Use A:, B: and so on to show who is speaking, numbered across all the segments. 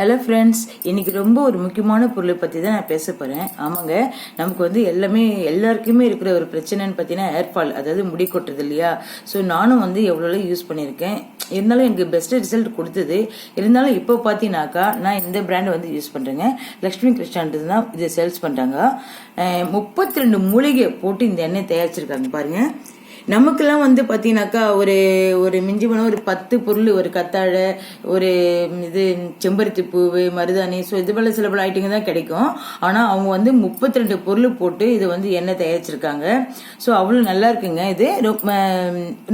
A: Hello friends இன்னைக்கு ரொம்ப ஒரு முக்கியமான பொருளை பற்றி தான் நான் பேச போகிறேன் ஆமாங்க நமக்கு வந்து எல்லாமே எல்லாருக்குமே இருக்கிற ஒரு பிரச்சனைன்னு பார்த்தீங்கன்னா ஏர்ஃபால் அதாவது முடி கொட்டுறது இல்லையா? ஸோ நானும் வந்து எவ்வளோ யூஸ் பண்ணியிருக்கேன். இருந்தாலும் எனக்கு பெஸ்ட் ரிசல்ட் கொடுத்தது. இருந்தாலும் இப்போ பார்த்தீங்கன்னாக்கா நான் இந்த பிராண்டை வந்து யூஸ் பண்ணுறேங்க லக்ஷ்மி கிருஷ்ணான்றது தான் இதை சேல்ஸ் பண்ணுறாங்க முப்பத்தி ரெண்டு மூலிகை போட்டு இந்த எண்ணெய் தயாரிச்சிருக்காங்க பாருங்கள் நமக்கெல்லாம் வந்து பார்த்தீங்கன்னாக்கா ஒரு ஒரு மிஞ்சி போனால் ஒரு பத்து பொருள் ஒரு கத்தாழை ஒரு இது செம்பருத்தி பூவு மருதாணி ஸோ இது போல சில பல ஐட்டங்க தான் கிடைக்கும். ஆனால் அவங்க வந்து முப்பத்தி ரெண்டு பொருள் போட்டு இது வந்து எண்ணெய் தயாரிச்சிருக்காங்க. ஸோ அவ்வளோ நல்லா இருக்குங்க இது.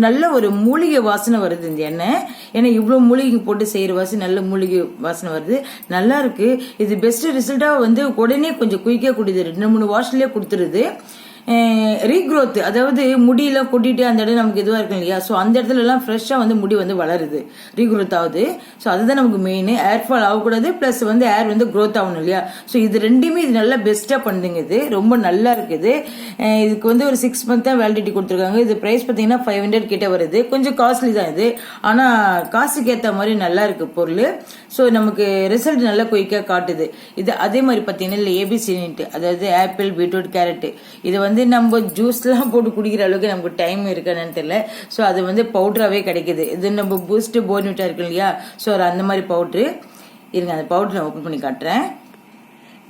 A: நல்ல ஒரு மூலிகை வாசனை வருது இந்த எண்ணெய். ஏன்னா இவ்வளோ மூலிகை போட்டு செய்கிற வாசனை நல்ல மூலிகை வாசனை வருது. நல்லா இருக்கு. இது பெஸ்ட் ரிசல்ட்டாக வந்து உடனே கொஞ்சம் குயிக்காக கொடுக்குது ரெண்டு மூணு வாஷ்லேயே கொடுத்துருது. Eh, ரீக்ரோத் அதாவது முடியெல்லாம் கொட்டிட்டு அந்த இடம் நமக்கு இதுவாக இருக்கும் இல்லையா? ஸோ அந்த இடத்துல எல்லாம் ஃப்ரெஷ்ஷாக வந்து முடி வந்து வளருது. ரீக்ரோத் ஆகுது. ஸோ அதுதான் நமக்கு மெயின் ஏர் ஃபால் ஆகக்கூடாது ப்ளஸ் வந்து ஏர் வந்து க்ரோத் ஆகணும் இல்லையா? ஸோ இது ரெண்டுமே இது நல்லா பெஸ்ட்டாக பண்ணுதுங்க இது. ரொம்ப நல்லா இருக்குது eh, இதுக்கு வந்து ஒரு சிக்ஸ் மந்த் தான் வேலிடிட்டி கொடுத்துருக்காங்க. இது ப்ரைஸ் பார்த்தீங்கன்னா ஃபைவ் ஹண்ட்ரட் கிட்ட வருது. கொஞ்சம் காஸ்ட்லி தான் இது. ஆனால் காசுக்கு ஏற்ற மாதிரி நல்லா இருக்குது பொருள். ஸோ நமக்கு ரிசல்ட் நல்லா குயிக்காக காட்டுது. இது அதே மாதிரி பார்த்தீங்கன்னா இல்லை ஏபிசி அதாவது ஆப்பிள் பீட்ரூட் கேரட்டு இது வந்து நம்ம ஜூஸ்லாம் போட்டு குடிக்கிற அளவுக்கு நமக்கு டைம் இருக்கான்னு தெரியல. ஸோ அது வந்து பவுடராகவே கிடைக்கிது. இது நம்ம பூஸ்ட்டு போர்னிட்டா இருக்கு இல்லையா? ஸோ அந்த மாதிரி பவுட்ரு இருங்க அந்த பவுட்ரு நான் ஓப்பன் பண்ணி காட்டுறேன்.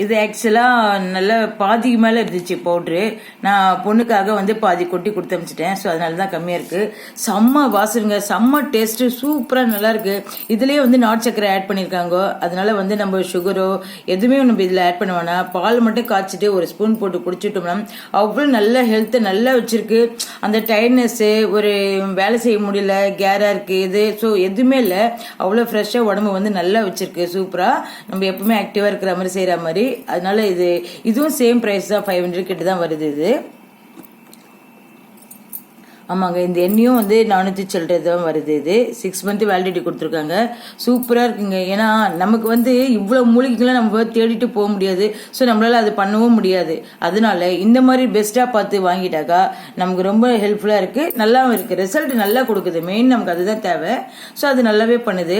A: இது ஆக்சுவலாக நல்ல பாதிக்கு மேலே இருந்துச்சு பவுட்ரு நான் பொண்ணுக்காக வந்து பாதி கொட்டி கொடுத்து அமிச்சிட்டேன் ஸோ அதனால தான் கம்மியாக இருக்குது செம்ம வாசனுங்க. செம்ம டேஸ்ட்டு சூப்பராக நல்லாயிருக்கு இதுலேயே வந்து நாட்டு சக்கரை ஆட் பண்ணியிருக்காங்க அதனால வந்து நம்ம சுகரோ எதுவுமே நம்ம இதில் ஆட் பண்ண வேணாம். பால் மட்டும் காய்ச்சிட்டு ஒரு ஸ்பூன் போட்டு குடிச்சிட்டோம்னா அவ்வளோ நல்ல ஹெல்த்தை நல்லா வச்சுருக்கு. அந்த டயர்ட்னஸ்ஸு ஒரு வேலை செய்ய முடியல கேராக இருக்குது இது. ஸோ எதுவுமே இல்லை. அவ்வளோ ஃப்ரெஷ்ஷாக உடம்பு வந்து நல்லா வச்சுருக்கு. சூப்பராக நம்ம எப்பவுமே ஆக்டிவாக இருக்கிற மாதிரி செய்கிற மாதிரி. அதனால இது இதுவும் சேம் ப்ரைஸ் தான் ஃபைவ் ஹண்ட்ரட் கிட்ட தான் வருது இது. ஆமாங்க இந்த எண்ணெயும் வந்து நானூற்றி சில்லறை தான் வருது இது. சிக்ஸ் மந்த் வேலிடிட்டி கொடுத்துருக்காங்க. சூப்பராக இருக்குங்க. ஏன்னா நமக்கு வந்து இவ்வளோ மூலிகைகள்லாம் நம்ம தேடிட்டு போக முடியாது. ஸோ நம்மளால் அது பண்ணவும் முடியாது. அதனால இந்த மாதிரி பெஸ்ட்டாக பார்த்து வாங்கிட்டாக்கா நமக்கு ரொம்ப ஹெல்ப்ஃபுல்லாக இருக்குது நல்லாவும் இருக்குது ரிசல்ட் நல்லா கொடுக்குது. மெயின் நமக்கு அதுதான் தேவை. ஸோ அது நல்லாவே பண்ணுது.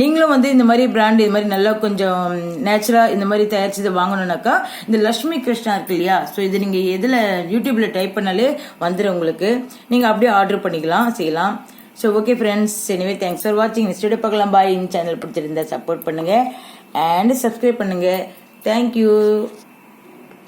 A: நீங்களும் வந்து இந்த மாதிரி பிராண்ட் இது மாதிரி நல்லா கொஞ்சம் நேச்சுரலாக இந்த மாதிரி தயாரிச்சது வாங்கணும்னாக்கா இந்த லக்ஷ்மி கிருஷ்ணா இருக்கு இல்லையா? ஸோ இது நீங்கள் எதில் யூடியூப்பில் டைப் பண்ணாலே வந்துடும் உங்களுக்கு. நீங்கள் அப்படியே ஆர்டர் பண்ணிக்கலாம் செய்யலாம். So okay friends anyway thanks for வாட்சிங் நெக்ஸ்ட் பார்க்கலாம் பாய் இந்த சேனல் பிடிச்சிருந்தா சப்போர்ட் பண்ணுங்கள் அண்ட் சப்ஸ்கிரைப் பண்ணுங்கள் தேங்க்யூ